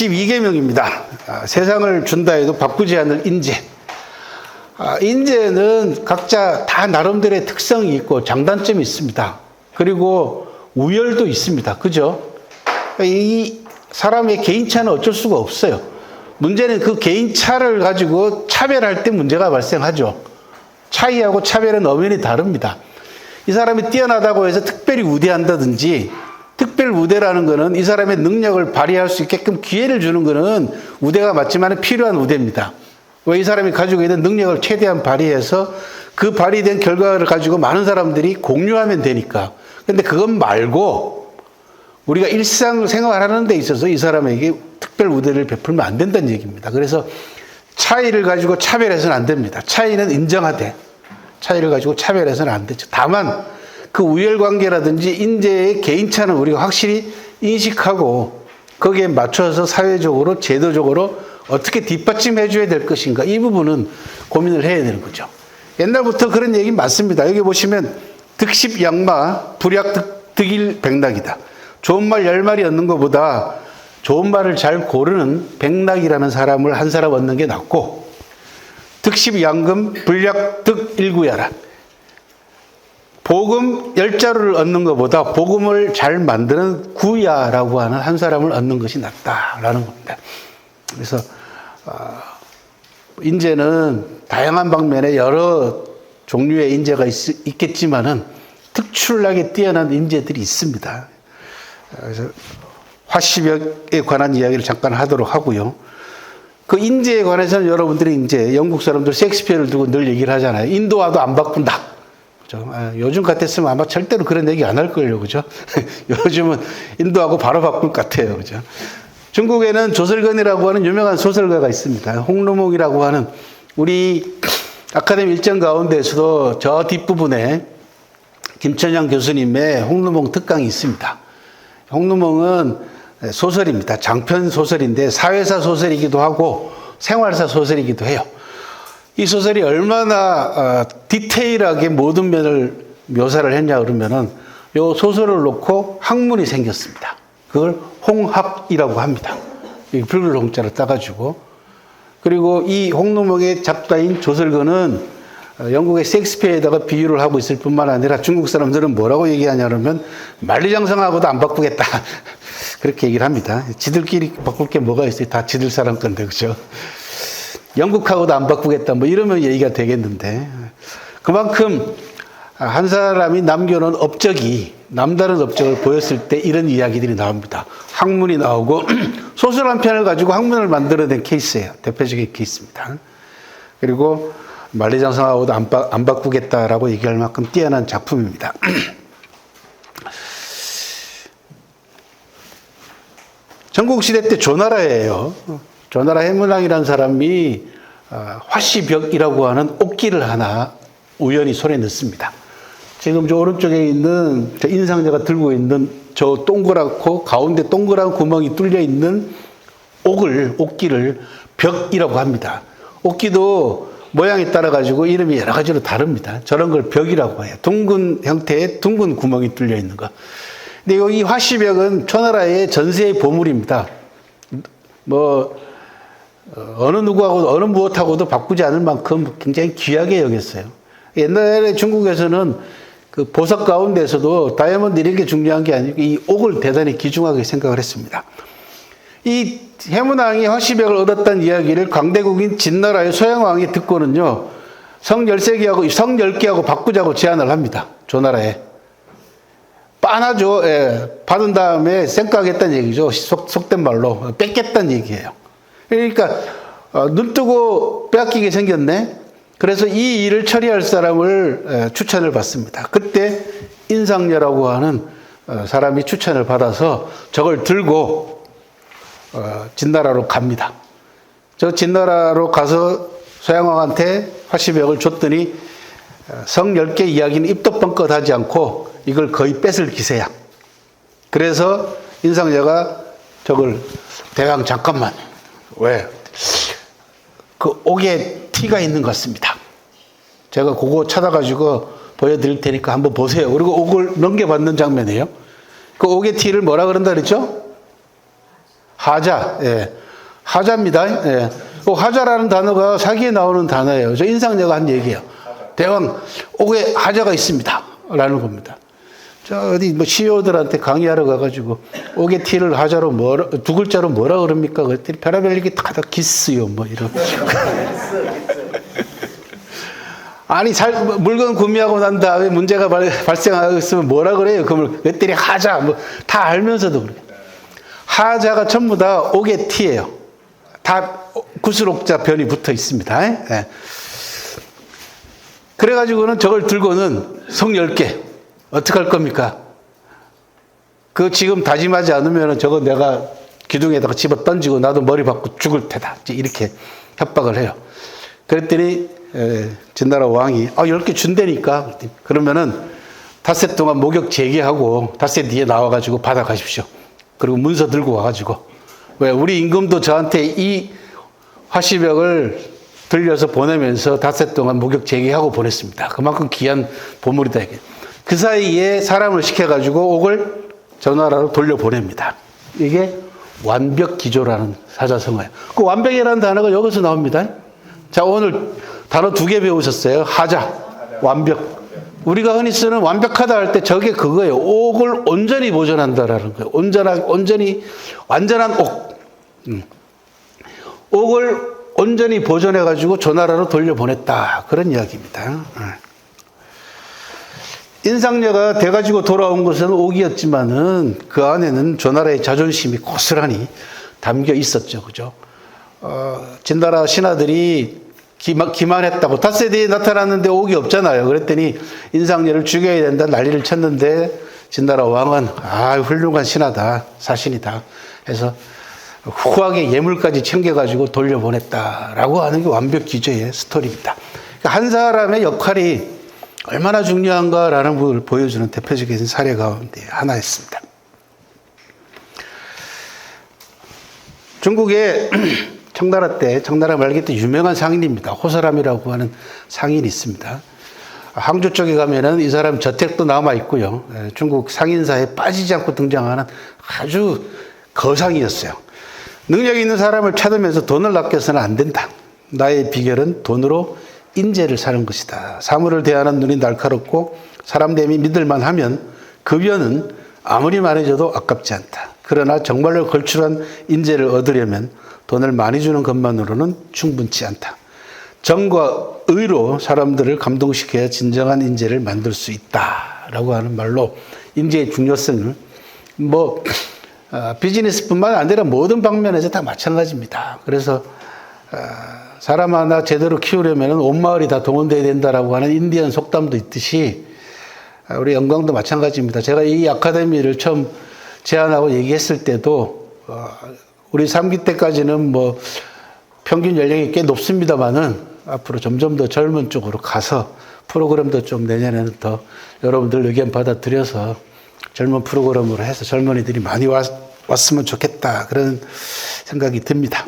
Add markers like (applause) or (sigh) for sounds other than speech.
12계명입니다. 아, 세상을 준다 해도 바꾸지 않을 인재. 아, 인재는 각자 다 나름대로의 특성이 있고 장단점이 있습니다. 그리고 우열도 있습니다. 그죠? 이 사람의 개인차는 어쩔 수가 없어요. 문제는 그 개인차를 가지고 차별할 때 문제가 발생하죠. 차이하고 차별은 엄연히 다릅니다. 이 사람이 뛰어나다고 해서 특별히 우대한다든지 특별 우대라는 거는 이 사람의 능력을 발휘할 수 있게끔 기회를 주는 거는 우대가 맞지만 필요한 우대입니다. 왜 이 사람이 가지고 있는 능력을 최대한 발휘해서 그 발휘된 결과를 가지고 많은 사람들이 공유하면 되니까. 근데 그것 말고 우리가 일상 생활하는 데 있어서 이 사람에게 특별 우대를 베풀면 안 된다는 얘기입니다. 그래서 차이를 가지고 차별해서는 안 됩니다. 차이는 인정하되 차이를 가지고 차별해서는 안 되죠. 다만 그 우열 관계라든지 인재의 개인차는 우리가 확실히 인식하고 거기에 맞춰서 사회적으로 제도적으로 어떻게 뒷받침해 줘야 될 것인가 이 부분은 고민을 해야 되는 거죠. 옛날부터 그런 얘기 많습니다. 여기 보시면 득십 양마 불약 득, 득일 백락이다. 좋은 말 열 마리 얻는 것보다 좋은 말을 잘 고르는 백락이라는 사람을 한 사람 얻는 게 낫고 득십 양금 불약 득 일구야라. 복음 열 자루를 얻는 것보다 복음을 잘 만드는 구야라고 하는 한 사람을 얻는 것이 낫다라는 겁니다. 그래서 어, 인재는 다양한 방면에 여러 종류의 인재가 있, 겠지만은 특출나게 뛰어난 인재들이 있습니다. 그래서 화시벽에 관한 이야기를 잠깐 하도록 하고요. 그 인재에 관해서는 여러분들이 이제 영국 사람들 섹스피어를 두고 늘 얘기를 하잖아요. 인도와도 안 바꾼다. 그죠? 아, 요즘 같았으면 아마 절대로 그런 얘기 안 할 걸요. 그죠? (laughs) 요즘은 인도하고 바로 바꿀 것 같아요. 그죠? 중국에는 조설건이라고 하는 유명한 소설가가 있습니다. 홍루몽이라고 하는 우리 아카데미 일정 가운데서도 저 뒷부분에 김천양 교수님의 홍루몽 특강이 있습니다. 홍루몽은 소설입니다. 장편 소설인데 사회사 소설이기도 하고 생활사 소설이기도 해요. 이 소설이 얼마나 어, 디테일하게 모든 면을 묘사를 했냐 그러면은 요 소설을 놓고 학문이 생겼습니다. 그걸 홍학이라고 합니다. 이 붉은 홍자를 따가지고 그리고 이 홍루몽의 작가인 조설건은 어, 영국의 셰익스피어에다가 비유를 하고 있을 뿐만 아니라 중국 사람들은 뭐라고 얘기하냐 그러면 만리장성하고도 안 바꾸겠다. (laughs) 그렇게 얘기를 합니다. 지들끼리 바꿀 게 뭐가 있어요? 다 지들 사람 건데, 그죠? 영국하고도 안 바꾸겠다. 뭐 이러면 얘기가 되겠는데. 그만큼 한 사람이 남겨놓은 업적이 남다른 업적을 보였을 때 이런 이야기들이 나옵니다. 학문이 나오고 (clears throat) 소설 한 편을 가지고 학문을 만들어낸 케이스예요. 대표적인 케이스입니다. 그리고 만리장성하고도 안, 바, 안 바꾸겠다라고 얘기할 만큼 뛰어난 작품입니다. (clears throat) 전국시대 때 조나라예요. 조나라 해문왕이라는 사람이 어, 화시벽이라고 하는 옥기를 하나 우연히 손에 넣습니다. 지금 저 오른쪽에 있는 저 인상자가 들고 있는 저 동그랗고 가운데 동그란 구멍이 뚫려 있는 옥을, 옥기를 벽이라고 합니다. 옥기도 모양에 따라 가지고 이름이 여러 가지로 다릅니다. 저런 걸 벽이라고 해요. 둥근 형태의 둥근 구멍이 뚫려 있는 거. 근데 여기 화시벽은 초나라의 전세의 보물입니다. 뭐 어, 어느 누구하고 어느 무엇하고도 바꾸지 않을 만큼 굉장히 귀하게 여겼어요. 옛날에 중국에서는 그 보석 가운데서도 다이아몬드 이런 게 중요한 게 아니고 이 옥을 대단히 귀중하게 생각을 했습니다. 이 해문왕이 화시벽을 얻었다는 이야기를 광대국인 진나라의 소양왕이 듣고는요, 성 13개하고, 성 10개하고 바꾸자고 제안을 합니다. 조나라에. 빠나죠. 예. 받은 다음에 쌩까겠다는 얘기죠. 속, 속된 말로. 뺏겠다는 얘기예요. 그러니까, 어, 눈 뜨고 빼앗기게 생겼네. 그래서 이 일을 처리할 사람을 예, 추천을 받습니다. 그때 인상녀라고 하는 어, 사람이 추천을 받아서 저걸 들고 어, 진나라로 갑니다. 저 진나라로 가서 소양왕한테 화시벽을 줬더니 어, 성 10개 이야기는 입도 뻥끗 하지 않고 이걸 거의 뺏을 기세야. 그래서 인상녀가 저걸 대왕 잠깐만 왜? 그 옥에 티가 있는 것 같습니다. 제가 그거 찾아가지고 보여드릴 테니까 한번 보세요. 그리고 옥을 넘겨받는 장면이에요. 그 옥의 티를 뭐라 그런다 그랬죠? 하자, 예. 하자입니다. 예. 그 하자라는 단어가 사기에 나오는 단어예요. 저 인상녀가 한 얘기예요. 대왕, 옥에 하자가 있습니다. 라는 겁니다. 저 어디 뭐 CEO들한테 강의하러 가가지고 옥의 티를 하자로 뭐라, 두 글자로 뭐라 그럽니까? 그랬더니 별의별 얘기 다, 다 기스요. 뭐 이런. (laughs) 아니 잘 물건 구매하고 난 다음에 문제가 발, 발생하겠으면 뭐라 그래요? 그러면 그랬더니 하자 뭐 다 알면서도 그래. 하자가 전부 다 옥의 티예요. 다 구슬옥자 변이 붙어 있습니다. 예. 그래가지고는 저걸 들고는 성 10개 어떻게 할 겁니까? 그 지금 다짐하지 않으면 저거 내가 기둥에다가 집어 던지고 나도 머리 받고 죽을 테다. 이렇게 협박을 해요. 그랬더니 에, 진나라 왕이 아, 10개 준다니까. 그랬더니 그러면은 닷새 동안 목욕 재개하고 닷새 뒤에 나와가지고 받아가십시오. 그리고 문서 들고 와가지고 왜 우리 임금도 저한테 이 화시벽을 들려서 보내면서 닷새 동안 목욕 재개하고 보냈습니다. 그만큼 귀한 보물이다. 이게. 그 사이에 사람을 시켜가지고 옥을 저 나라로 돌려보냅니다. 이게 완벽 기조라는 사자성어예요. 그 완벽이라는 단어가 여기서 나옵니다. 자, 오늘 단어 두 개 배우셨어요. 하자, 완벽. 우리가 흔히 쓰는 완벽하다 할 때 저게 그거예요. 옥을 온전히 보존한다라는 거예요. 온전한, 온전히, 완전한 옥. 음. 옥을 온전히 보존해가지고 저 나라로 돌려보냈다. 그런 이야기입니다. 음. 인상녀가 돼가지고 돌아온 것은 옥이었지만은 그 안에는 저 나라의 자존심이 고스란히 담겨 있었죠. 그죠? 어, 진나라 신하들이 기만, 기만했다고 닷새뒤에 나타났는데 옥이 없잖아요. 그랬더니 인상녀를 죽여야 된다 난리를 쳤는데 진나라 왕은 아 훌륭한 신하다 사신이다 해서 후하게 예물까지 챙겨가지고 돌려보냈다라고 하는 게 완벽 기조의 스토리입니다. 그러니까 한 사람의 역할이 얼마나 중요한가라는 것을 보여주는 대표적인 사례 가운데 하나였습니다. 중국의 (clears throat) 청나라 때, 청나라 말기 때 유명한 상인입니다. 호사람이라고 하는 상인이 있습니다. 항주 쪽에 가면은 이 사람 저택도 남아 있고요. 예, 중국 상인사에 빠지지 않고 등장하는 아주 거상이었어요. 능력 있는 사람을 찾으면서 돈을 아껴서는 안 된다. 나의 비결은 돈으로 인재를 사는 것이다. 사물을 대하는 눈이 날카롭고 사람 대미 믿을만 하면 급여는 아무리 많아져도 아깝지 않다. 그러나 정말로 걸출한 인재를 얻으려면 돈을 많이 주는 것만으로는 충분치 않다. 정과 의로 사람들을 감동시켜야 진정한 인재를 만들 수 있다 라고 하는 말로 인재의 중요성을 뭐 어, 비즈니스뿐만 아니라 모든 방면에서 다 마찬가지입니다. 그래서 어, 사람 하나 제대로 키우려면 온 마을이 다 동원돼야 된다라고 하는 인디언 속담도 있듯이 어, 우리 영광도 마찬가지입니다. 제가 이 아카데미를 처음 제안하고 얘기했을 때도 어, 우리 3기 때까지는 뭐 평균 연령이 꽤 높습니다만은 앞으로 점점 더 젊은 쪽으로 가서 프로그램도 좀 내년에는 더 여러분들 의견 받아들여서 젊은 프로그램으로 해서 젊은이들이 많이 왔, 왔으면 좋겠다 그런 생각이 듭니다.